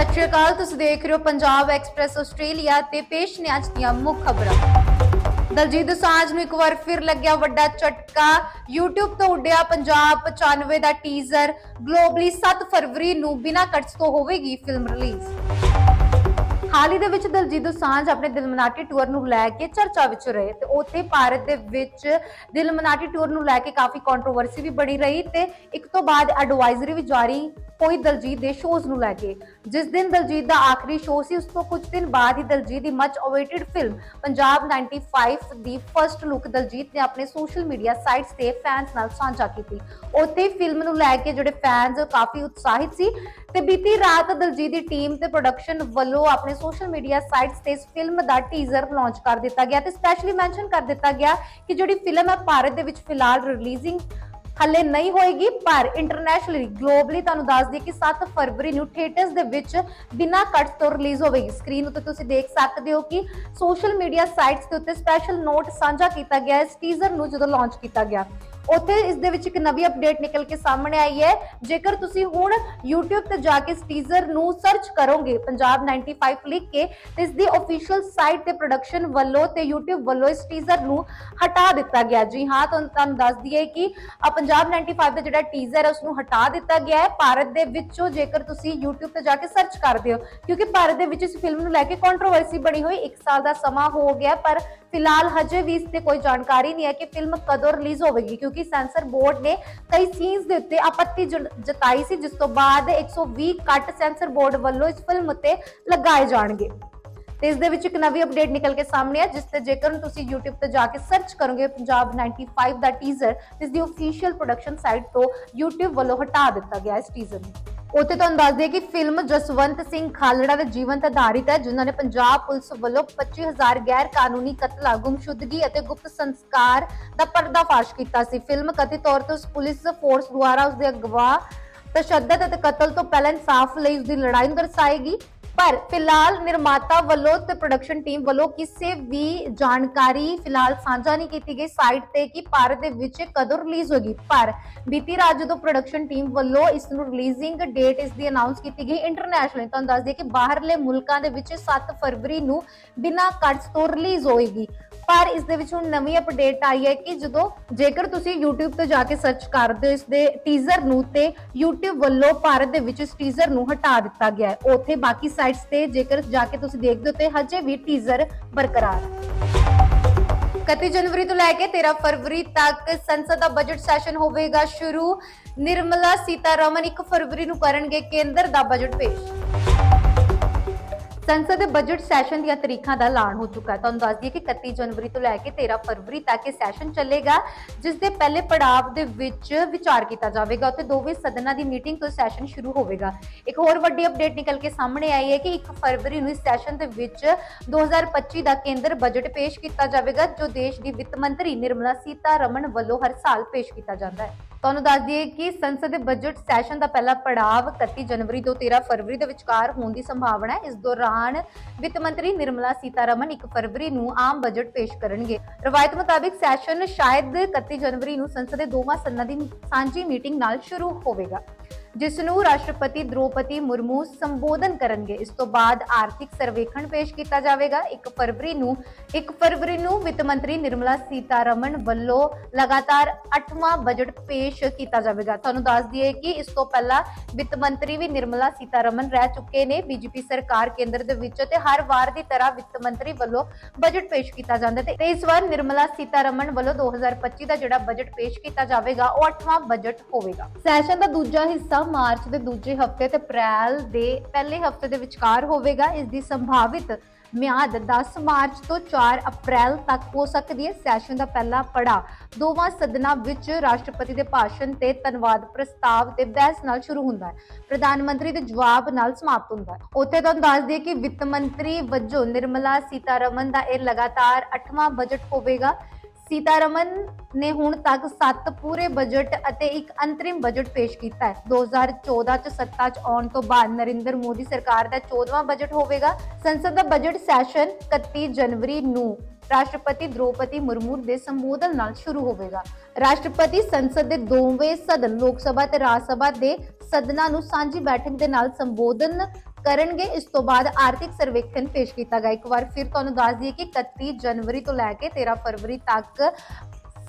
ਸਤਿ ਸ਼੍ਰੀ ਅਕਾਲ, ਤੁਸੀਂ ਦੇਖ ਰਹੇ ਹੋ ਪੰਜਾਬ ਐਕਸਪ੍ਰੈਸ ਆਸਟ੍ਰੇਲੀਆ ਤੇ ਪੇਸ਼ ਨੇ ਅੱਜ ਦੀਆਂ ਮੁੱਖ ਖਬਰਾਂ। ਦਲਜੀਤ ਦੋਸਾਂਝ ਨੂੰ ਇੱਕ ਵਾਰ ਫਿਰ ਲੱਗਿਆ ਵੱਡਾ ਝਟਕਾ। YouTube ਤੋਂ ਉੱਡਿਆ ਪੰਜਾਬ 95 ਦਾ ਟੀਜ਼ਰ ਗਲੋਬਲੀ 7 ਫਰਵਰੀ ਨੂੰ ਬਿਨਾਂ ਕੱਟਸ ਤੋਂ ਹੋਵੇਗੀ ਫਿਲਮ ਰਿਲੀਜ਼ ਹਾਲ ਹੀ ਦੇ ਵਿੱਚ ਦਲਜੀਤ ਦੋਸਾਂਝ ਆਪਣੇ ਦਿਲਮਨਾਟੀ ਟੂਰ ਨੂੰ ਲੈ ਕੇ ਚਰਚਾ ਵਿੱਚ ਰਹੇ ਤੇ ਉੱਥੇ ਭਾਰਤ ਦੇ ਵਿੱਚ ਦਿਲਮਨਾਟੀ ਟੂਰ ਨੂੰ ਲੈ ਕੇ ਕਾਫੀ ਕੰਟਰੋਵਰਸੀ ਵੀ ਬਣੀ ਰਹੀ ਤੇ ਇੱਕ ਤੋਂ ਬਾਅਦ ਐਡਵਾਈਜ਼ਰੀ ਵੀ ਜਾਰੀ ਕੋਈ ਦਲਜੀਤ ਦੇ ਸ਼ੋਜ਼ ਨੂੰ ਲੈ ਕੇ। ਜਿਸ ਦਿਨ ਦਲਜੀਤ ਦਾ ਆਖਰੀ ਸ਼ੋਅ ਸੀ, ਉਸ ਤੋਂ ਕੁਝ ਦਿਨ ਬਾਅਦ ਹੀ ਦਲਜੀਤ ਦੀ ਮਚ ਅਵੇਟਡ ਫਿਲਮ ਪੰਜਾਬ 95 ਦੀ ਫਰਸਟ ਲੁੱਕ ਦਲਜੀਤ ਨੇ ਆਪਣੇ ਸੋਸ਼ਲ ਮੀਡੀਆ ਸਾਈਟਸ ਤੇ ਫੈਨਸ ਨਾਲ ਸਾਂਝਾ ਕੀਤੀ। ਉੱਥੇ ਫਿਲਮ ਨੂੰ ਲੈ ਕੇ ਜਿਹੜੇ ਫੈਨਸ ਕਾਫੀ ਉਤਸ਼ਾਹਿਤ ਸੀ ਤੇ ਬੀਤੀ ਰਾਤ ਦਲਜੀਤ ਦੀ ਟੀਮ ਤੇ ਪ੍ਰੋਡਕਸ਼ਨ ਵੱਲੋਂ ਆਪਣੇ ਸੋਸ਼ਲ ਮੀਡੀਆ ਸਾਈਟਸ ਤੇ ਇਸ ਫਿਲਮ ਦਾ ਟੀਜ਼ਰ ਲਾਂਚ ਕਰ ਦਿੱਤਾ ਗਿਆ ਤੇ ਸਪੈਸ਼ਲੀ ਮੈਂਸ਼ਨ ਕਰ ਦਿੱਤਾ ਗਿਆ ਕਿ ਜਿਹੜੀ ਫਿਲਮ ਹੈ, ਭਾਰਤ ਦੇ ਵਿੱਚ ਫਿਲਹਾਲ ਰਿਲੀਜ਼ਿੰਗ ਹੱਲੇ ਨਹੀਂ ਹੋਏਗੀ, ਪਰ ਇੰਟਰਨੈਸ਼ਨਲੀ ਗਲੋਬਲੀ ਤੁਹਾਨੂੰ ਦੱਸ ਦਈਏ ਕਿ 7 ਫਰਵਰੀ ਨੂੰ ਥੀਏਟਰਸ ਦੇ ਵਿੱਚ ਬਿਨਾਂ ਕੱਟ ਤੋਂ ਰਿਲੀਜ਼ ਹੋਵੇਗੀ। ਸਕਰੀਨ ਉੱਤੇ ਤੁਸੀਂ ਦੇਖ ਸਕਦੇ ਹੋ ਕਿ ਸੋਸ਼ਲ ਮੀਡੀਆ ਸਾਈਟਸ ਦੇ ਉੱਤੇ ਸਪੈਸ਼ਲ ਨੋਟ ਸਾਂਝਾ ਕੀਤਾ ਗਿਆ ਇਸ ਟੀਜ਼ਰ ਨੂੰ ਜਦੋਂ ਲਾਂਚ ਕੀਤਾ ਗਿਆ। ਉੱਥੇ ਇਸ ਦੇ ਵਿੱਚ ਇੱਕ ਨਵੀਂ ਅਪਡੇਟ ਨਿਕਲ ਕੇ ਸਾਹਮਣੇ ਆਈ ਹੈ। ਜੇਕਰ ਤੁਸੀਂ ਹੁਣ YouTube ਤੇ ਜਾ ਕੇ ਇਸ ਟੀਜ਼ਰ ਨੂੰ ਸਰਚ ਕਰੋਗੇ, ਪੰਜਾਬ 95 ਲਿਖ ਕੇ, ਤੇ ਇਸ ਦੀ ਅਫੀਸ਼ੀਅਲ ਸਾਈਟ ਤੇ ਪ੍ਰੋਡਕਸ਼ਨ ਵੱਲੋਂ ਤੇ YouTube ਵੱਲੋਂ ਇਸ ਟੀਜ਼ਰ ਨੂੰ ਹਟਾ ਦਿੱਤਾ ਗਿਆ। ਜੀ ਹਾਂ, ਤੁਹਾਨੂੰ ਤੁਹਾਨੂੰ ਦੱਸ ਦਈਏ ਕਿ ਆ ਪੰਜਾਬ 95 ਦਾ ਜਿਹੜਾ ਟੀਜ਼ਰ ਹੈ ਉਸ ਨੂੰ ਹਟਾ ਦਿੱਤਾ ਗਿਆ ਹੈ। ਭਾਰਤ ਦੇ ਵਿੱਚੋਂ ਜੇਕਰ ਤੁਸੀਂ YouTube ਤੇ ਜਾ ਕੇ ਸਰਚ ਕਰਦੇ ਹੋ, ਕਿਉਂਕਿ ਭਾਰਤ ਦੇ ਵਿੱਚ ਇਸ ਫਿਲਮ ਨੂੰ ਲੈ ਕੇ ਕੰਟਰੋਵਰਸੀ ਬਣੀ ਹੋਈ। 1 ਸਾਲ ਦਾ ਸਮਾਂ ਹੋ ਗਿਆ, ਪਰ ਫਿਲਹਾਲ ਹਜੇ ਵੀ ਇਸ ਤੇ ਕੋਈ ਜਾਣਕਾਰੀ ਨਹੀਂ ਹੈ ਕਿ ਫਿਲਮ ਕਦੋਂ ਰਿਲੀਜ਼ ਹੋਵੇਗੀ, ਕਿਉਂਕਿ ਸੈਂਸਰ ਬੋਰਡ ਨੇ ਕਈ ਸੀਨਸ ਦੇ ਉੱਤੇ ਆਪੱਤੀ ਜਤਾਈ ਸੀ, ਜਿਸ ਤੋਂ ਬਾਅਦ 120 ਕੱਟ ਸੈਂਸਰ ਬੋਰਡ ਵੱਲੋਂ ਇਸ ਫਿਲਮ ਉੱਤੇ ਲਗਾਏ ਜਾਣਗੇ। ਤੇ ਇਸ ਦੇ ਵਿੱਚ ਇੱਕ ਨਵੀਂ ਅਪਡੇਟ ਨਿਕਲ ਕੇ ਸਾਹਮਣੇ ਆ, ਜਿਸ ਤੇ ਜੇਕਰ ਤੁਸੀਂ YouTube ਤੇ ਜਾ ਕੇ ਸਰਚ ਕਰੋਗੇ, ਪੰਜਾਬ 95 ਦਾ ਟੀਜ਼ਰ ਇਸ ਦੀ ਅਫੀਸ਼ੀਅਲ ਪ੍ਰੋਡਕਸ਼ਨ ਸਾਈਟ ਤੋਂ YouTube ਵੱਲੋਂ ਹਟਾ ਦਿੱਤਾ ਗਿਆ ਇਸ ਟੀਜ਼ਰ ਨੂੰ। ਉੱਥੇ ਤੁਹਾਨੂੰ ਦੱਸ ਦਈਏ ਕਿ ਫਿਲਮ ਜਸਵੰਤ ਸਿੰਘ ਖਾਲੜਾ ਦੇ ਜੀਵਨ ਤੇ ਆਧਾਰਿਤ ਹੈ, ਜਿਨ੍ਹਾਂ ਨੇ ਪੰਜਾਬ ਪੁਲਿਸ ਵੱਲੋਂ 25000 ਗੈਰ ਕਾਨੂੰਨੀ ਕਤਲਾਂ ਗੁੰਮਸ਼ੁਦਗੀ ਅਤੇ ਗੁਪਤ ਸੰਸਕਾਰ ਦਾ ਪਰਦਾਫਾਸ਼ ਕੀਤਾ ਸੀ। ਫਿਲਮ ਕਥਿਤ ਤੌਰ ਤੇ ਉਸ ਪੁਲਿਸ ਫੋਰਸ ਦੁਆਰਾ ਉਸ ਦੇ ਅਗਵਾ, ਤਸ਼ੱਦਦ ਅਤੇ ਕਤਲ ਤੋਂ ਪਹਿਲਾਂ ਇਨਸਾਫ ਲਈ ਉਸ ਦੀ ਲੜਾਈ ਨੂੰ ਦਰਸਾਏਗੀ। ਪਰ ਫਿਲਹਾਲ ਨਿਰਮਾਤਾ ਵੱਲੋਂ ਤੇ ਪ੍ਰੋਡਕਸ਼ਨ ਟੀਮ ਵੱਲੋਂ ਕਿਸੇ ਵੀ ਜਾਣਕਾਰੀ ਫਿਲਹਾਲ ਸਾਂਝਾ ਨਹੀਂ ਕੀਤੀ ਗਈ ਸਾਈਟ ਤੇ ਕਿ ਭਾਰਤ ਦੇ ਵਿੱਚ ਕਦੋਂ ਰਿਲੀਜ਼ ਹੋਗੀ ਪਰ ਬੀਤੀ ਰਾਤ ਜਦੋਂ ਪ੍ਰੋਡਕਸ਼ਨ ਟੀਮ ਵੱਲੋਂ ਇਸ ਨੂੰ ਰਿਲੀਜ਼ਿੰਗ ਡੇਟ ਇਸ ਦੀ ਅਨਾਉਂਸ ਕੀਤੀ ਗਈ ਇੰਟਰਨੈਸ਼ਨਲ ਤੁਹਾਨੂੰ ਦੱਸ ਦਈਏ ਕਿ ਬਾਹਰਲੇ ਮੁਲਕਾਂ ਦੇ ਵਿੱਚ 7 ਫਰਵਰੀ ਨੂੰ ਬਿਨਾਂ ਕੱਟਸ ਤੋਂ ਰਿਲੀਜ਼ ਹੋਏਗੀ। ਪਰ ਇਸ ਦੇ ਵਿੱਚ ਹੁਣ ਨਵੀਂ ਅਪਡੇਟ ਆਈ ਹੈ ਕਿ ਜਦੋਂ ਜੇਕਰ ਤੁਸੀਂ YouTube ਤੇ ਜਾ ਕੇ ਸਰਚ ਕਰਦੇ ਹੋ, ਇਸ ਦੇ ਟੀਜ਼ਰ ਨੂੰ ਤੇ YouTube ਵੱਲੋਂ ਭਾਰਤ ਦੇ ਵਿੱਚ ਇਸ ਟੀਜ਼ਰ ਨੂੰ ਹਟਾ ਦਿੱਤਾ ਗਿਆ ਹੈ। ਉੱਥੇ ਬਾਕੀ ਸਾਈਟਸ ਤੇ ਜੇਕਰ ਜਾ ਕੇ ਤੁਸੀਂ ਦੇਖਦੇ ਹੋ ਤੇ ਹਜੇ ਵੀ ਟੀਜ਼ਰ ਬਰਕਰਾਰ। ਹੈ 31 ਜਨਵਰੀ ਤੋਂ ਲੈ ਕੇ 13 ਫਰਵਰੀ ਤੱਕ ਸੰਸਦ ਦਾ ਬਜਟ ਸੈਸ਼ਨ ਹੋਵੇਗਾ ਸ਼ੁਰੂ। ਨਿਰਮਲਾ ਸੀਤਾਰਮਨ 1 ਫਰਵਰੀ ਨੂੰ ਕਰਨਗੇ ਕੇਂਦਰ ਦਾ ਬਜਟ ਪੇਸ਼। ਸੰਸਦ ਦੇ ਬਜਟ ਸੈਸ਼ਨ ਦੀਆਂ ਤਰੀਕਾਂ ਦਾ ਐਲਾਨ ਹੋ ਚੁੱਕਾ ਹੈ। ਤੁਹਾਨੂੰ ਦੱਸ ਦਈਏ ਕਿ 31 ਜਨਵਰੀ ਤੋਂ ਲੈ ਕੇ 13 ਫਰਵਰੀ ਤੱਕ ਇਹ ਸੈਸ਼ਨ ਚੱਲੇਗਾ, ਜਿਸ ਦੇ ਪਹਿਲੇ ਪੜਾਅ ਦੇ ਵਿੱਚ ਵਿਚਾਰ ਕੀਤਾ ਜਾਵੇਗਾ। ਉੱਥੇ ਦੋਵੇਂ ਸਦਨਾਂ ਦੀ ਮੀਟਿੰਗ ਤੋਂ ਸੈਸ਼ਨ ਸ਼ੁਰੂ ਹੋਵੇਗਾ। ਇੱਕ ਹੋਰ ਵੱਡੀ ਅਪਡੇਟ ਨਿਕਲ ਕੇ ਸਾਹਮਣੇ ਆਈ ਹੈ ਕਿ 1 ਫਰਵਰੀ ਨੂੰ ਇਸ ਸੈਸ਼ਨ ਦੇ ਵਿੱਚ 2025 ਦਾ ਕੇਂਦਰ ਬਜਟ ਪੇਸ਼ ਕੀਤਾ ਜਾਵੇਗਾ, ਜੋ ਦੇਸ਼ ਦੀ ਵਿੱਤ ਮੰਤਰੀ ਨਿਰਮਲਾ ਸੀਤਾਰਮਨ ਵੱਲੋਂ ਹਰ ਸਾਲ ਪੇਸ਼ ਕੀਤਾ ਜਾਂਦਾ ਹੈ। ਤੁਹਾਨੂੰ ਦੱਸ ਦਈਏ ਕਿ ਸੰਸਦ ਦੇ ਬਜਟ ਸੈਸ਼ਨ ਦਾ ਪਹਿਲਾ ਪੜਾਅ 31 ਜਨਵਰੀ ਤੋਂ 13 ਫਰਵਰੀ ਦੇ ਵਿਚਕਾਰ ਹੋਣ ਦੀ ਸੰਭਾਵਨਾ ਹੈ। ਇਸ ਦੌਰਾਨ ਵਿੱਤ ਮੰਤਰੀ ਨਿਰਮਲਾ ਸੀਤਾਰਮਨ 1 ਫਰਵਰੀ ਨੂੰ ਆਮ ਬਜਟ ਪੇਸ਼ ਕਰਨਗੇ। ਰਵਾਇਤ ਮੁਤਾਬਿਕ ਸੈਸ਼ਨ ਸ਼ਾਇਦ 31 ਜਨਵਰੀ ਨੂੰ ਸੰਸਦ ਦੇ ਦੋਵਾਂ ਸਦਨਾਂ ਦੀ ਸਾਂਝੀ ਮੀਟਿੰਗ ਨਾਲ ਸ਼ੁਰੂ ਹੋਵੇਗਾ। ਜਿਸ ਨੂੰ ਰਾਸ਼ਟਰਪਤੀ ਦ੍ਰੋਪਦੀ ਮੁਰਮੂ ਸੰਬੋਧਨ ਕਰਨਗੇ। ਇਸ ਤੋਂ ਬਾਅਦ ਆਰਥਿਕ ਸਰਵੇਖਣ ਪੇਸ਼ ਕੀਤਾ ਜਾਵੇਗਾ। 1 ਫਰਵਰੀ ਨੂੰ 1 ਫਰਵਰੀ ਨੂੰ ਵਿੱਤ ਮੰਤਰੀ ਨਿਰਮਲਾ ਸੀਤਾਰਮਨ ਵੱਲੋਂ ਲਗਾਤਾਰ 8ਵਾਂ ਬਜਟ ਪੇਸ਼ ਕੀਤਾ ਜਾਵੇਗਾ। ਤੁਹਾਨੂੰ ਦੱਸ ਦਈਏ ਕਿ ਇਸ ਤੋਂ ਪਹਿਲਾਂ ਵਿੱਤ ਮੰਤਰੀ ਵੀ ਨਿਰਮਲਾ ਸੀਤਾਰਮਨ ਰਹਿ ਚੁੱਕੇ ਨੇ। ਬੀਜੇਪੀ ਸਰਕਾਰ ਕੇਂਦਰ ਦੇ ਵਿੱਚ ਤੇ ਹਰ ਵਾਰ ਦੀ ਤਰ੍ਹਾਂ ਵਿੱਤ ਮੰਤਰੀ ਵੱਲੋਂ ਬਜਟ ਪੇਸ਼ ਕੀਤਾ ਜਾਂਦਾ ਤੇ ਇਸ ਵਾਰ ਨਿਰਮਲਾ ਸੀਤਾਰਮਨ ਵੱਲੋਂ 2025 ਦਾ ਜਿਹੜਾ ਬਜਟ ਪੇਸ਼ ਕੀਤਾ ਜਾਵੇਗਾ, ਉਹ 8ਵਾਂ ਬਜਟ ਹੋਵੇਗਾ। ਸੈਸ਼ਨ ਦਾ ਦੂਜਾ ਹਿੱਸਾ ਮਾਰਚ ਦੇ ਦੂਜੇ ਹਫ਼ਤੇ ਤੇ ਅਪ੍ਰੈਲ ਦੇ ਪਹਿਲੇ ਹਫ਼ਤੇ ਦੇ ਵਿਚਕਾਰ ਹੋਵੇਗਾ। ਇਸ ਦੀ ਸੰਭਾਵਿਤ ਮਿਆਦ 10 ਮਾਰਚ ਤੋਂ 4 ਅਪ੍ਰੈਲ ਤੱਕ ਹੋ ਸਕਦੀ ਹੈ। ਸੈਸ਼ਨ ਦਾ ਪਹਿਲਾ ਪੜਾ ਦੋਵਾਂ ਸਦਨਾਂ ਵਿੱਚ ਰਾਸ਼ਟਰਪਤੀ ਦੇ ਭਾਸ਼ਣ ਤੇ ਧੰਨਵਾਦ ਪ੍ਰਸਤਾਵ ਤੇ ਬਹਿਸ ਨਾਲ ਸ਼ੁਰੂ ਹੁੰਦਾ ਹੈ। ਪ੍ਰਧਾਨ ਮੰਤਰੀ ਦੇ ਜਵਾਬ ਨਾਲ ਸਮਾਪਤ ਹੁੰਦਾ ਹੈ। ਉੱਥੇ ਤੁਹਾਨੂੰ ਦੱਸ ਦਈਏ ਕਿ ਵਿੱਤ ਮੰਤਰੀ ਵਜੋਂ ਨਿਰਮਲਾ ਸੀਤਾਰਮਨ ਦਾ ਇਹ ਲਗਾਤਾਰ 8ਵਾਂ ਬਜਟ ਹੋਵੇਗਾ। ਸੀਤਾਰਮਨ ਨੇ ਹੁਣ ਤੱਕ 7 ਪੂਰੇ ਬਜਟ ਅਤੇ ਇੱਕ ਅੰਤਰਿਮ ਬਜਟ ਪੇਸ਼ ਕੀਤਾ ਹੈ। 2014 ਚ ਸੱਤਾ 'ਚ ਆਉਣ ਤੋਂ ਬਾਅਦ ਨਰਿੰਦਰ ਮੋਦੀ ਸਰਕਾਰ ਦਾ 14ਵਾਂ ਬਜਟ ਹੋਵੇਗਾ। ਸੰਸਦ ਦਾ ਬਜਟ ਸੈਸ਼ਨ 31 ਜਨਵਰੀ ਨੂੰ ਰਾਸ਼ਟਰਪਤੀ ਦ੍ਰੋਪਦੀ ਮੁਰਮੂ ਦੇ ਸੰਬੋਧਨ ਨਾਲ ਸ਼ੁਰੂ ਹੋਵੇਗਾ। ਰਾਸ਼ਟਰਪਤੀ ਸੰਸਦ ਦੇ ਦੋਵੇਂ ਸਦਨ ਲੋਕ ਸਭਾ ਤੇ ਰਾਜ ਸਭਾ ਦੇ ਸਦਨਾਂ ਨੂੰ ਸਾਂਝੀ ਬੈਠਕ ਦੇ ਨਾਲ ਸੰਬੋਧਨ ਕਰਨਗੇ। ਇਸ ਤੋਂ ਬਾਅਦ ਆਰਥਿਕ ਸਰਵੇਖਣ ਪੇਸ਼ ਕੀਤਾ ਗਿਆ। ਇੱਕ ਵਾਰ ਫਿਰ ਤੁਹਾਨੂੰ ਦੱਸ ਦਈਏ ਕਿ 31 ਜਨਵਰੀ ਤੋਂ ਲੈ ਕੇ 13 ਫਰਵਰੀ ਤੱਕ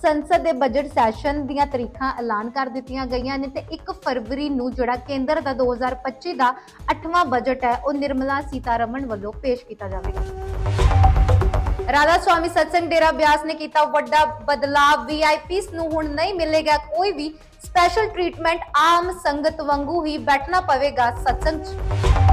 ਸੰਸਦ ਦੇ ਬਜਟ ਸੈਸ਼ਨ ਦੀਆਂ ਤਰੀਕਾਂ ਐਲਾਨ ਕਰ ਦਿੱਤੀਆਂ ਗਈਆਂ ਨੇ ਤੇ 1 ਫਰਵਰੀ ਨੂੰ ਜਿਹੜਾ ਕੇਂਦਰ ਦਾ 2025 ਦਾ 8ਵਾਂ ਬਜਟ ਹੈ, ਉਹ ਨਿਰਮਲਾ ਸੀਤਾਰਮਣ ਵੱਲੋਂ ਪੇਸ਼ ਕੀਤਾ ਜਾਵੇਗਾ। ਰਾਧਾ ਸਵਾਮੀ ਸਤਸੰਗ ਡੇਰਾ ਬਿਆਸ ਨੇ ਕੀਤਾ ਵੱਡਾ ਬਦਲਾਅ। ਵੀਆਈਪੀਸ ਨੂੰ ਹੁਣ ਨਹੀਂ ਮਿਲੇਗਾ ਕੋਈ ਵੀ ਸਪੈਸ਼ਲ ਟ੍ਰੀਟਮੈਂਟ ਆਮ ਸੰਗਤ ਵਾਂਗੂ ਹੀ ਬੈਠਣਾ ਪਵੇਗਾ ਸਤਸੰਗ 'ਚ।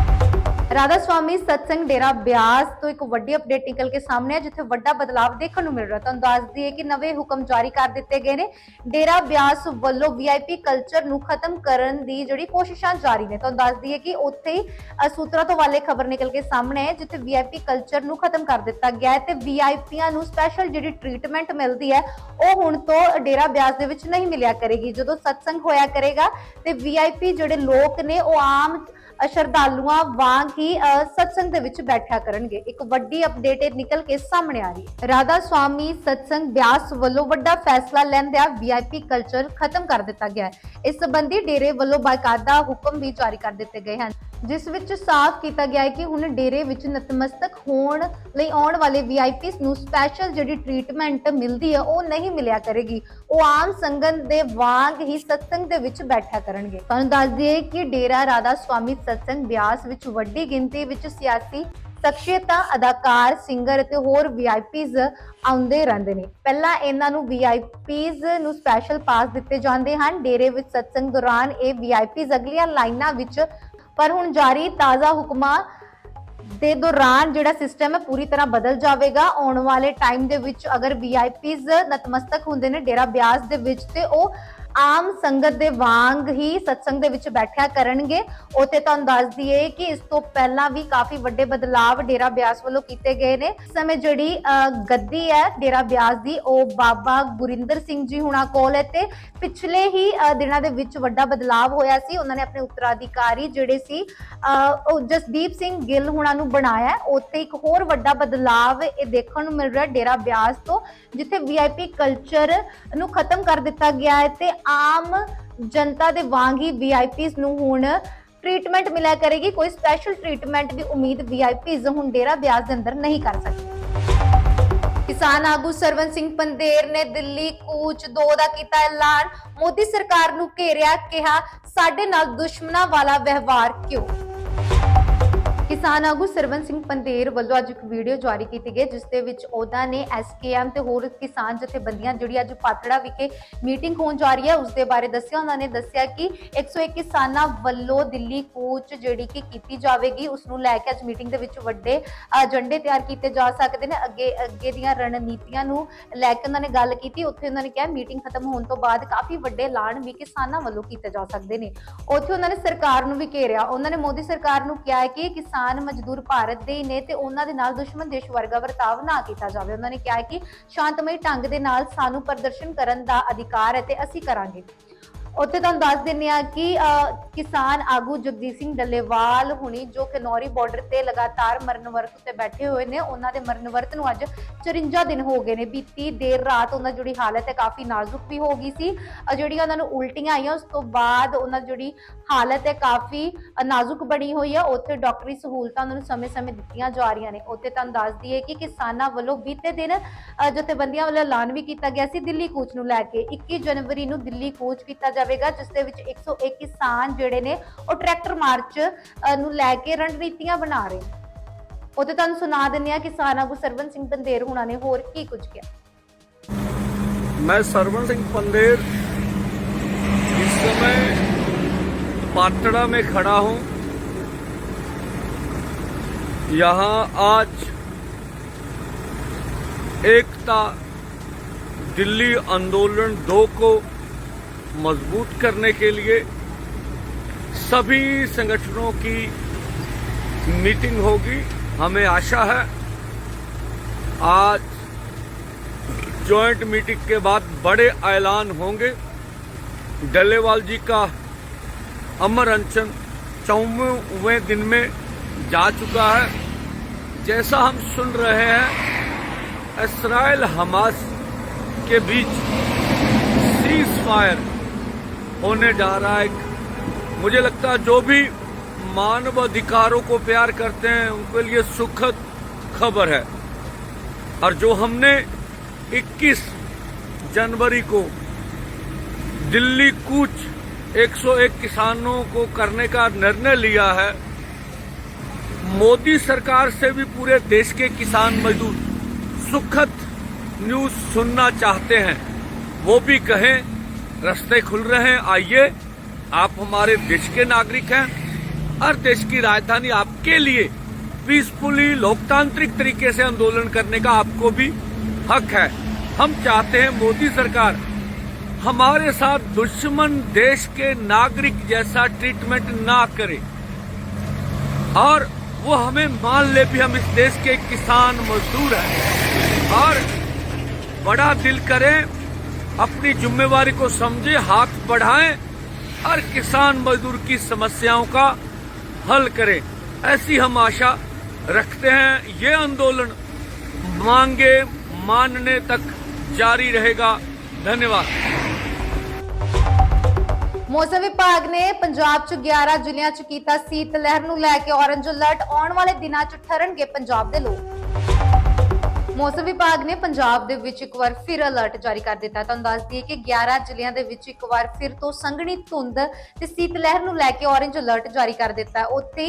ਰਾਧਾ ਸਵਾਮੀ ਸਤਸੰਗ ਡੇਰਾ ਬਿਆਸ ਤੋਂ ਇੱਕ ਵੱਡੀ ਅਪਡੇਟ ਨਿਕਲ ਕੇ ਸਾਹਮਣੇ ਹੈ ਜਿੱਥੇ ਵੱਡਾ ਬਦਲਾਅ ਦੇਖਣ ਨੂੰ ਮਿਲ ਰਿਹਾ। ਤੁਹਾਨੂੰ ਦੱਸ ਦਈਏ ਕਿ ਨਵੇਂ ਹੁਕਮ ਜਾਰੀ ਕਰ ਦਿੱਤੇ ਗਏ ਨੇ। ਡੇਰਾ ਬਿਆਸ ਵੱਲੋਂ ਵੀਆਈਪੀ ਕਲਚਰ ਨੂੰ ਖਤਮ ਕਰਨ ਦੀ ਜਿਹੜੀ ਕੋਸ਼ਿਸ਼ਾਂ ਜਾਰੀ ਨੇ। ਤੁਹਾਨੂੰ ਦੱਸ ਦਈਏ ਕਿ ਉੱਥੇ ਹੀ ਸੂਤਰਾਂ ਤੋਂ ਵਾਲੇ ਖਬਰ ਨਿਕਲ ਕੇ ਸਾਹਮਣੇ ਹੈ ਜਿੱਥੇ ਵੀਆਈਪੀ ਕਲਚਰ ਨੂੰ ਖਤਮ ਕਰ ਦਿੱਤਾ ਗਿਆ ਹੈ ਤੇ ਵੀਆਈਪੀਆਂ ਨੂੰ ਸਪੈਸ਼ਲ ਜਿਹੜੀ ਟ੍ਰੀਟਮੈਂਟ ਮਿਲਦੀ ਹੈ, ਉਹ ਹੁਣ ਤੋਂ ਡੇਰਾ ਬਿਆਸ ਦੇ ਵਿੱਚ ਨਹੀਂ ਮਿਲਿਆ ਕਰੇਗੀ। ਜਦੋਂ ਸਤਸੰਗ ਹੋਇਆ ਕਰੇਗਾ ਤੇ ਵੀਆਈਪੀ ਜਿਹੜੇ ਲੋਕ ਨੇ, ਉਹ ਆਮ ਸ਼ਰਧਾਲੂਆਂ ਵਾਂਗ ਹੀ ਅ, ਸਤਸੰਗ ਦੇ ਵਿੱਚ ਬੈਠਿਆ ਕਰਨਗੇ। ਇੱਕ ਵੱਡੀ ਅਪਡੇਟ ਇਹ ਨਿਕਲ ਕੇ ਸਾਹਮਣੇ ਆ ਰਹੀ ਹੈ। ਰਾਧਾ ਸਵਾਮੀ ਸਤਸੰਗ ਬਿਆਸ ਵੱਲੋਂ ਵੱਡਾ ਫੈਸਲਾ ਲੈਂਦਿਆਂ ਵੀਆਈਪੀ ਕਲਚਰ ਖਤਮ ਕਰ ਦਿੱਤਾ ਗਿਆ ਹੈ। ਇਸ ਸੰਬੰਧੀ ਡੇਰੇ ਵੱਲੋਂ ਬਾਕਾਇਦਾ ਹੁਕਮ ਵੀ ਜਾਰੀ ਕਰ ਦਿੱਤੇ ਗਏ ਹਨ। ਜਿਸ ਵਿੱਚ ਸਾਫ਼ ਕੀਤਾ ਗਿਆ ਹੈ ਕਿ ਹੁਣ ਡੇਰੇ ਵਿੱਚ ਨਤਮਸਤਕ ਹੋਣ ਲਈ ਆਉਣ ਵਾਲੇ ਵੀਆਈਪੀਸ ਨੂੰ ਸਪੈਸ਼ਲ ਜਿਹੜੀ ਟ੍ਰੀਟਮੈਂਟ ਮਿਲਦੀ ਹੈ ਉਹ ਨਹੀਂ ਮਿਲਿਆ ਕਰੇਗੀ। ਉਹ ਆਮ ਸੰਗਤ ਦੇ ਵਾਂਗ ਹੀ ਸਤਸੰਗ ਦੇ ਵਿੱਚ ਬੈਠਿਆ ਕਰਨਗੇ। ਤੁਹਾਨੂੰ ਦੱਸ ਦਈਏ ਕਿ ਡੇਰਾ ਰਾਧਾ ਸਵਾਮੀ ਸਤਸੰਗ ਬਿਆਸ ਵਿੱਚ ਵੱਡੀ ਗਿਣਤੀ ਵਿੱਚ ਸਿਆਸੀ, ਸ਼ਖਸੀਅਤਾਂ, ਅਦਾਕਾਰ ਸਿੰਗਰ ਅਤੇ ਹੋਰ ਵੀਆਈਪੀਜ਼ ਆਉਂਦੇ ਰਹਿੰਦੇ ਨੇ। ਪਹਿਲਾਂ ਇਹਨਾਂ ਨੂੰ ਵੀਆਈਪੀਜ਼ ਨੂੰ ਸਪੈਸ਼ਲ ਪਾਸ ਦਿੱਤੇ ਜਾਂਦੇ ਹਨ। ਡੇਰੇ ਵਿੱਚ ਸਤਸੰਗ ਦੌਰਾਨ ਇਹ ਵੀਆਈਪੀਜ਼ ਅਗਲੀਆਂ ਲਾਈਨਾਂ ਵਿੱਚ ਪਰ ਹੁਣ ਜਾਰੀ ਤਾਜ਼ਾ ਹੁਕਮਾਂ ਦੇ ਦੌਰਾਨ ਜਿਹੜਾ ਸਿਸਟਮ ਹੈ ਪੂਰੀ ਤਰ੍ਹਾਂ ਬਦਲ ਜਾਵੇਗਾ। ਆਉਣ ਵਾਲੇ ਟਾਈਮ ਦੇ ਵਿੱਚ ਅਗਰ ਵੀਆਈਪੀਜ਼ ਨਤਮਸਤਕ ਹੁੰਦੇ ਨੇ, ਡੇਰਾ ਬਿਆਸ ਦੇ ਵਿੱਚ, ਤੇ ਉਹ ਆਮ ਸੰਗਤ ਦੇ ਵਾਂਗ ਹੀ ਸਤਸੰਗ ਦੇ ਵਿੱਚ ਬੈਠਿਆ ਕਰਨਗੇ। ਉਤੇ ਤੁਹਾਨੂੰ ਦੱਸ ਦਈਏ ਕਿ ਇਸ ਤੋਂ ਪਹਿਲਾਂ ਵੀ ਕਾਫੀ ਵੱਡੇ ਬਦਲਾਵ ਡੇਰਾ ਬਿਆਸ ਵੱਲੋਂ ਕੀਤੇ ਗਏ ਨੇ। ਸਮੇਂ ਜਿਹੜੀ ਗੱਦੀ ਹੈ ਡੇਰਾ ਬਿਆਸ ਦੀ ਉਹ ਬਾਬਾ ਗੁਰਿੰਦਰ ਸਿੰਘ ਜੀ ਹੁਣਾ ਕੋਲ ਹੈ ਤੇ ਪਿਛਲੇ ਹੀ ਦਿਨਾਂ ਦੇ ਵਿੱਚ ਵੱਡਾ ਬਦਲਾਵ ਹੋਇਆ ਸੀ। ਉਹਨਾਂ ਨੇ ਆਪਣੇ ਉੱਤਰਾਧਿਕਾਰੀ ਜਿਹੜੇ ਸੀ ਅਹ, ਉਹ ਜਸਦੀਪ ਸਿੰਘ ਗਿੱਲ ਹੁਣਾਂ ਨੂੰ ਬਣਾਇਆ। ਉੱਥੇ ਇੱਕ ਹੋਰ ਵੱਡਾ ਬਦਲਾਵ ਇਹ ਦੇਖਣ ਨੂੰ ਮਿਲ ਰਿਹਾ ਡੇਰਾ ਬਿਆਸ ਤੋਂ ਜਿੱਥੇ ਵੀਆਈਪੀ ਕਲਚਰ ਨੂੰ ਖਤਮ ਕਰ ਦਿੱਤਾ ਗਿਆ ਹੈ ਤੇ ਆਮ ਜਨਤਾ ਦੇ ਵਾਂਗ ਹੀ ਵੀਆਈਪੀਸ ਨੂੰ ਹੁਣ ਟ੍ਰੀਟਮੈਂਟ ਮਿਲਿਆ ਕਰੇਗੀ। ਕੋਈ ਸਪੈਸ਼ਲ ਟ੍ਰੀਟਮੈਂਟ ਦੀ ਉਮੀਦ ਵੀਆਈਪੀਸ ਹੁਣ ਡੇਰਾ ਬਿਆਸ ਦੇ ਅੰਦਰ ਨਹੀਂ ਕਰ ਸਕਦੇ। ਕਿਸਾਨ ਆਗੂ ਸਰਵਨ ਸਿੰਘ ਪੰਦੇਰ ਨੇ ਦਿੱਲੀ, ਕੂਚ 2 ਦਾ ਕੀਤਾ ਐਲਾਨ। ਮੋਦੀ ਸਰਕਾਰ ਨੂੰ ਘੇਰਿਆ, ਕਿਹਾ, ਸਾਡੇ ਨਾਲ ਦੁਸ਼ਮਣਾਂ ਵਾਲਾ ਵਿਵਹਾਰ ਕਿਉਂ? ਕਿਸਾਨ ਆਗੂ ਸਰਵਨ ਸਿੰਘ ਪੰਦੇਰ ਵੱਲੋਂ ਅੱਜ ਇੱਕ ਵੀਡੀਓ ਜਾਰੀ ਕੀਤੀ ਗਈ, ਜਿਸ ਦੇ ਵਿੱਚ ਉਹਨਾਂ ਨੇ ਐਸਕੇਐਮ ਤੇ ਹੋਰ ਕਿਸਾਨ ਜਥੇਬੰਦੀਆਂ ਜਿਹੜੀ ਅੱਜ ਪਾਤੜਾ ਵਿਖੇ ਮੀਟਿੰਗ ਹੋਣ ਜਾ ਰਹੀ ਹੈ, ਉਸ ਦੇ ਬਾਰੇ ਦੱਸਿਆ। ਉਹਨਾਂ ਨੇ ਦੱਸਿਆ ਕਿ 101 ਕਿਸਾਨਾਂ ਵੱਲੋਂ ਦਿੱਲੀ ਕੂਚ ਜਿਹੜੀ ਕਿ ਕੀਤੀ ਜਾਵੇਗੀ, ਉਸ ਨੂੰ ਲੈ ਕੇ ਅੱਜ ਮੀਟਿੰਗ ਦੇ ਵਿੱਚ ਵੱਡੇ ਏਜੰਡੇ ਤਿਆਰ ਕੀਤੇ ਜਾ ਸਕਦੇ ਨੇ। ਅੱਗੇ ਅੱਗੇ ਦੀਆਂ ਰਣਨੀਤੀਆਂ ਨੂੰ ਲੈ ਕੇ ਉਹਨਾਂ ਨੇ ਗੱਲ ਕੀਤੀ। ਉੱਥੇ ਉਹਨਾਂ ਨੇ ਕਿਹਾ, ਮੀਟਿੰਗ ਖਤਮ ਹੋਣ ਤੋਂ ਬਾਅਦ ਕਾਫੀ ਵੱਡੇ ਐਲਾਨ ਵੀ ਕਿਸਾਨਾਂ ਵੱਲੋਂ ਕੀਤੇ ਜਾ ਸਕਦੇ ਨੇ। ਉੱਥੇ ਉਹਨਾਂ ਨੇ ਸਰਕਾਰ ਨੂੰ ਵੀ ਘੇਰਿਆ। ਉਹਨਾਂ ਨੇ ਮੋਦੀ ਸਰਕਾਰ ਨੂੰ ਕਿਹਾ ਕਿ ਕਿਸਾਨ ਮਜ਼ਦੂਰ ਭਾਰਤ ਦੇ ਹੀ ਨੇ ਤੇ ਉਹਨਾਂ ਦੇ ਨਾਲ ਦੁਸ਼ਮਣ ਦੇਸ਼ ਵਰਗਾ ਵਰਤਾਵ ਨਾ ਕੀਤਾ ਜਾਵੇ। ਉਹਨਾਂ ਨੇ ਕਿਹਾ ਕਿ ਸ਼ਾਂਤਮਈ ਢੰਗ ਦੇ ਨਾਲ ਸਾਨੂੰ ਪ੍ਰਦਰਸ਼ਨ ਕਰਨ ਦਾ ਅਧਿਕਾਰ ਹੈ ਤੇ ਅਸੀਂ ਕਰਾਂਗੇ। ਉੱਥੇ ਤੁਹਾਨੂੰ ਦੱਸ ਦਿੰਦੇ ਆ ਕਿ ਕਿਸਾਨ ਆਗੂ ਜਗਜੀਤ ਸਿੰਘ ਡੱਲੇਵਾਲ ਹੁਣੀ ਜੋ ਖਨੌਰੀ ਬਾਰਡਰ ਤੇ ਲਗਾਤਾਰ ਮਰਨ ਵਰਤ ਉੱਤੇ ਬੈਠੇ ਹੋਏ ਨੇ, ਉਹਨਾਂ ਦੇ ਮਰਨ ਵਰਤ ਨੂੰ ਅੱਜ 54 ਦਿਨ ਹੋ ਗਏ ਨੇ। ਬੀਤੀ ਦੇਰ ਰਾਤ ਉਹਨਾਂ ਦੀ ਜਿਹੜੀ ਹਾਲਤ ਹੈ ਕਾਫੀ ਨਾਜ਼ੁਕ ਵੀ ਹੋ ਗਈ ਸੀ। ਜਿਹੜੀਆਂ ਉਹਨਾਂ ਨੂੰ ਉਲਟੀਆਂ ਆਈਆਂ, ਉਸ ਤੋਂ ਬਾਅਦ ਉਹਨਾਂ ਦੀ ਜਿਹੜੀ ਹਾਲਤ ਹੈ ਕਾਫੀ ਨਾਜ਼ੁਕ ਬਣੀ ਹੋਈ ਹੈ। ਉੱਥੇ ਡਾਕਟਰੀ ਸਹੂਲਤਾਂ ਉਹਨਾਂ ਨੂੰ ਸਮੇਂ-ਸਮੇਂ ਦਿੱਤੀਆਂ ਜਾ ਰਹੀਆਂ ਨੇ। ਉੱਥੇ ਤੁਹਾਨੂੰ ਦੱਸ ਦਈਏ ਕਿ ਕਿਸਾਨਾਂ ਵੱਲੋਂ ਬੀਤੇ ਦਿਨ ਜਥੇਬੰਦੀਆਂ ਵੱਲੋਂ ਐਲਾਨ ਵੀ ਕੀਤਾ ਗਿਆ ਸੀ ਦਿੱਲੀ ਕੂਚ ਨੂੰ ਲੈ ਕੇ। 21 ਜਨਵਰੀ ਨੂੰ ਦਿੱਲੀ ਕੂਚ ਕੀਤਾ ਜਾ ਜਾਵੇਗਾ ਜਿਸ ਦੇ ਵਿੱਚ 101 ਕਿਸਾਨ ਜਿਹੜੇ ਨੇ ਉਹ ਟਰੈਕਟਰ ਮਾਰਚ ਅਹ, ਨੂੰ ਲੈ ਕੇ ਰਣਨੀਤੀਆਂ ਬਣਾ ਰਹੇ ਨੇ ਉਹਦੇ ਤੁਹਾਨੂੰ ਸੁਣਾ ਦਿੰਦੇ ਆ ਕਿਸਾਨ ਆਗੂ ਸਰਵਨ ਸਿੰਘ ਬੰਦੇਰ ਹੁਣਾਂ ਨੇ ਹੋਰ ਕੀ ਕੁਝ ਕਿਹਾ मैं सरवण सिंह पंदेर इस समय पाटड़ा में खड़ा हूं यहां आज एकता दिल्ली आंदोलन दो को मज़बूत करने के लिए सभी संगठनों की मीटिंग होगी। हमें आशा है, आज जॉइंट मीटिंग के बाद बड़े ऐलान होंगे। डल्लेवाल जी का अमर अनशन चौवें दिन में जा चुका है। जैसा हम सुन रहे हैं इसराइल हमास के बीच सीज फायर होने जा रहा है। मुझे लगता है जो भी मानव अधिकारों को प्यार करते हैं, उनके लिए सुखद खबर है। और जो हमने 21 जनवरी को दिल्ली कूच 101 किसानों को करने का निर्णय लिया है, मोदी सरकार से भी पूरे देश के किसान मजदूर सुखद न्यूज़ सुनना चाहते हैं। वो भी कहें रास्ते खुल रहे हैं। आइए, आप हमारे देश के नागरिक हैं। और देश की राजधानी आपके लिए पीसफुली लोकतांत्रिक तरीके से आंदोलन करने का आपको भी हक है। हम चाहते हैं मोदी सरकार हमारे साथ दुश्मन देश के नागरिक जैसा ट्रीटमेंट ना करे। और वो हमें मान ले भी हम इस देश के किसान मजदूर हैं। और बड़ा दिल करें अपनी जिम्मेवारी को समझे हाथ बढ़ाएं और किसान मजदूर की समस्याओं का हल करें ऐसी हम आशा रखते हैं ये आंदोलन मांगे मानने तक जारी रहेगा धन्यवाद ਮੌਸਮ ਵਿਭਾਗ ਨੇ ਪੰਜਾਬ 'ਚ 11 ਜ਼ਿਲ੍ਹਿਆਂ 'ਚ ਕੀਤਾ ਸੀਤ ਲਹਿਰ ਨੂੰ ਲੈ ਕੇ ਔਰੰਜ ਅਲਰਟ ਆਉਣ ਵਾਲੇ ਦਿਨਾਂ 'ਚ ਠਰਨਗੇ ਪੰਜਾਬ ਦੇ ਲੋਕ ਮੌਸਮ ਵਿਭਾਗ ਨੇ ਪੰਜਾਬ ਦੇ ਵਿੱਚ ਇੱਕ ਵਾਰ ਫਿਰ ਅਲਰਟ ਜਾਰੀ ਕਰ ਦਿੱਤਾ। ਤੁਹਾਨੂੰ ਦੱਸ ਦਈਏ ਕਿ 11 ਜ਼ਿਲ੍ਹਿਆਂ ਦੇ ਵਿੱਚ ਇੱਕ ਵਾਰ ਫਿਰ ਤੋਂ ਸੰਘਣੀ ਧੁੰਦ ਤੇ ਸੀਤ ਲਹਿਰ ਨੂੰ ਲੈ ਕੇ ਔਰੰਜ ਅਲਰਟ ਜਾਰੀ ਕਰ ਦਿੱਤਾ। ਉੱਥੇ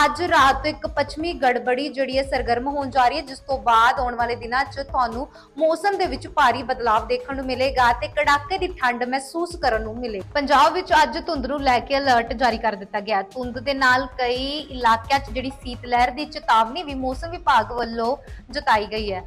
ਅੱਜ ਰਾਤ ਤੋਂ ਇੱਕ ਪੱਛਮੀ ਗੜਬੜੀ ਜਿਹੜੀ ਹੈ ਸਰਗਰਮ ਹੋਣ ਜਾ ਰਹੀ ਹੈ, ਜਿਸ ਤੋਂ ਬਾਅਦ ਆਉਣ ਵਾਲੇ ਦਿਨਾਂ 'ਚ ਤੁਹਾਨੂੰ ਮੌਸਮ ਦੇ ਵਿੱਚ ਭਾਰੀ ਬਦਲਾਅ ਦੇਖਣ ਨੂੰ ਮਿਲੇਗਾ ਤੇ ਕੜਾਕੇ ਦੀ ਠੰਡ ਮਹਿਸੂਸ ਕਰਨ ਨੂੰ ਮਿਲੇ। ਪੰਜਾਬ ਵਿੱਚ ਅੱਜ ਧੁੰਦ ਨੂੰ ਲੈ ਕੇ ਅਲਰਟ ਜਾਰੀ ਕਰ ਦਿੱਤਾ ਗਿਆ। ਧੁੰਦ ਦੇ ਨਾਲ ਕਈ ਇਲਾਕਿਆਂ 'ਚ ਜਿਹੜੀ ਸੀਤ ਲਹਿਰ ਦੀ ਚੇਤਾਵਨੀ ਵੀ ਮੌਸਮ ਵਿਭਾਗ ਵੱਲੋਂ ਜਤਾਈ ਗਈ ਹੈ।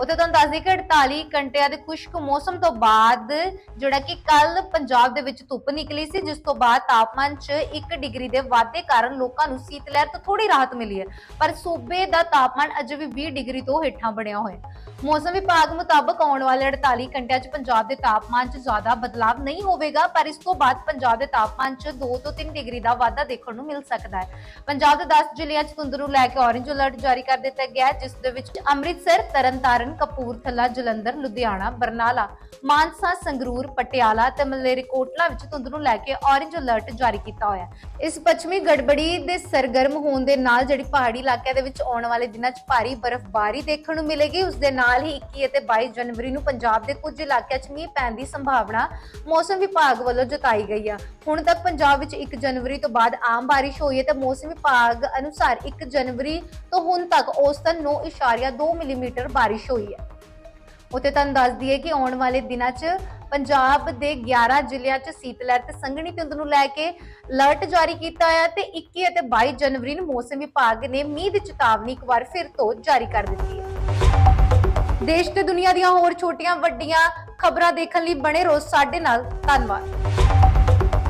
ਉੱਥੇ ਤੁਹਾਨੂੰ ਦੱਸ ਦਈਏ ਕਿ 48 ਘੰਟਿਆਂ ਦੇ ਖੁਸ਼ਕ ਮੌਸਮ ਤੋਂ ਬਾਅਦ ਜਿਹੜਾ ਕਿ ਕੱਲ ਪੰਜਾਬ ਦੇ ਵਿੱਚ ਧੁੱਪ ਨਿਕਲੀ ਸੀ, ਜਿਸ ਤੋਂ ਬਾਅਦ ਤਾਪਮਾਨ 'ਚ 1 ਡਿਗਰੀ ਦੇ ਵਾਧੇ ਕਾਰਨ ਲੋਕਾਂ ਨੂੰ ਸੀਤ ਲਹਿਰ ਤੋਂ ਥੋੜੀ ਰਾਹਤ ਮਿਲੀ ਹੈ। ਪਰ ਸੂਬੇ ਦਾ ਤਾਪਮਾਨ ਅਜੇ ਵੀ 20 ਡਿਗਰੀ ਤੋਂ ਹੇਠਾਂ ਬਣਿਆ ਹੋਇਆ ਮੌਸਮ ਵਿਭਾਗ ਮੁਤਾਬਕ ਆਉਣ ਵਾਲੇ 48 ਘੰਟਿਆਂ 'ਚ ਪੰਜਾਬ ਦੇ ਤਾਪਮਾਨ 'ਚ ਜ਼ਿਆਦਾ ਬਦਲਾਅ ਨਹੀਂ ਹੋਵੇਗਾ, ਪਰ ਇਸ ਤੋਂ ਬਾਅਦ ਪੰਜਾਬ ਦੇ ਤਾਪਮਾਨ 'ਚ 2 ਤੋਂ 3 ਡਿਗਰੀ ਦਾ ਵਾਧਾ ਦੇਖਣ ਨੂੰ ਮਿਲ ਸਕਦਾ ਹੈ। ਪੰਜਾਬ ਦੇ 10 ਜ਼ਿਲ੍ਹਿਆਂ 'ਚ ਧੁੰਦ ਨੂੰ ਲੈ ਕੇ ਔਰੇਂਜ ਅਲਰਟ ਜਾਰੀ ਕਰ ਦਿੱਤਾ ਗਿਆ ਹੈ, ਜਿਸ ਦੇ ਵਿੱਚ ਅੰਮ੍ਰਿਤਸਰ, ਤਰਨਤਾਰਨ ਕਪੂਰਥਲਾ, ਜਲੰਧਰ, ਲੁਧਿਆਣਾ, ਬਰਨਾਲਾ, ਮਾਨਸਾ, ਸੰਗਰੂਰ, ਪਟਿਆਲਾ ਤੇ ਮਲੇਰਕੋਟਲਾ ਵਿੱਚ ਧੁੰਦ ਨੂੰ ਲੈ ਕੇ ਔਰੇਂਜ ਅਲਰਟ ਜਾਰੀ ਕੀਤਾ ਹੋਇਆ ਇਸ ਪੱਛਮੀ ਗੜਬੜੀ ਦੇ ਸਰਗਰਮ ਹੋਣ ਦੇ ਨਾਲ ਜਿਹੜੀ ਪਹਾੜੀ ਇਲਾਕਿਆਂ ਦੇ ਵਿੱਚ ਆਉਣ ਵਾਲੇ ਦਿਨਾਂ 'ਚ ਭਾਰੀ ਬਰਫ਼ਬਾਰੀ ਦੇਖਣ ਨੂੰ ਮਿਲੇਗੀ। ਉਸ ਦੇ ਨਾਲ ਹੀ 21 ਅਤੇ 22 ਜਨਵਰੀ ਨੂੰ ਪੰਜਾਬ ਦੇ ਕੁਝ ਇਲਾਕਿਆਂ 'ਚ ਮੀਂਹ ਪੈਣ ਦੀ ਸੰਭਾਵਨਾ ਮੌਸਮ ਵਿਭਾਗ ਵੱਲੋਂ ਜਤਾਈ ਗਈ ਆ। ਹੁਣ ਤੱਕ ਪੰਜਾਬ ਵਿੱਚ 1 ਜਨਵਰੀ ਤੋਂ ਬਾਅਦ ਆਮ ਬਾਰਿਸ਼ ਹੋਈ ਹੈ ਤੇ ਮੌਸਮ ਵਿਭਾਗ ਅਨੁਸਾਰ 1 ਜਨਵਰੀ ਤੋਂ ਹੁਣ ਤੱਕ ਔਸਤਨ 9.2 ਮਿਲੀਮੀਟਰ ਬਾਰਿਸ਼ ਹੋਈ ਹੈ। ਉੱਥੇ ਤੁਹਾਨੂੰ ਦੱਸ ਦਈਏ ਕਿ ਆਉਣ ਵਾਲੇ ਦਿਨਾਂ 'ਚ ਪੰਜਾਬ ਦੇ 11 ਜ਼ਿਲ੍ਹਿਆਂ 'ਚ ਸੀਤ ਲਹਿਰ ਤੇ ਸੰਘਣੀ ਧੁੰਦ ਨੂੰ ਲੈ ਕੇ ਅਲਰਟ ਜਾਰੀ ਕੀਤਾ ਹੈ ਤੇ 21 ਅਤੇ 22 ਜਨਵਰੀ ਨੂੰ ਮੌਸਮ ਵਿਭਾਗ ਨੇ ਮੀਂਹ ਦੀ ਚੇਤਾਵਨੀ ਇੱਕ ਵਾਰ ਫਿਰ ਤੋਂ ਜਾਰੀ ਕਰ ਦਿੱਤੀ ਹੈ। ਦੇਸ਼ ਤੇ ਦੁਨੀਆ ਦੀਆਂ ਹੋਰ ਛੋਟੀਆਂ ਵੱਡੀਆਂ ਖਬਰਾਂ ਦੇਖਣ ਲਈ ਬਣੇ ਰੋਜ਼ ਸਾਡੇ ਨਾਲ। ਧੰਨਵਾਦ।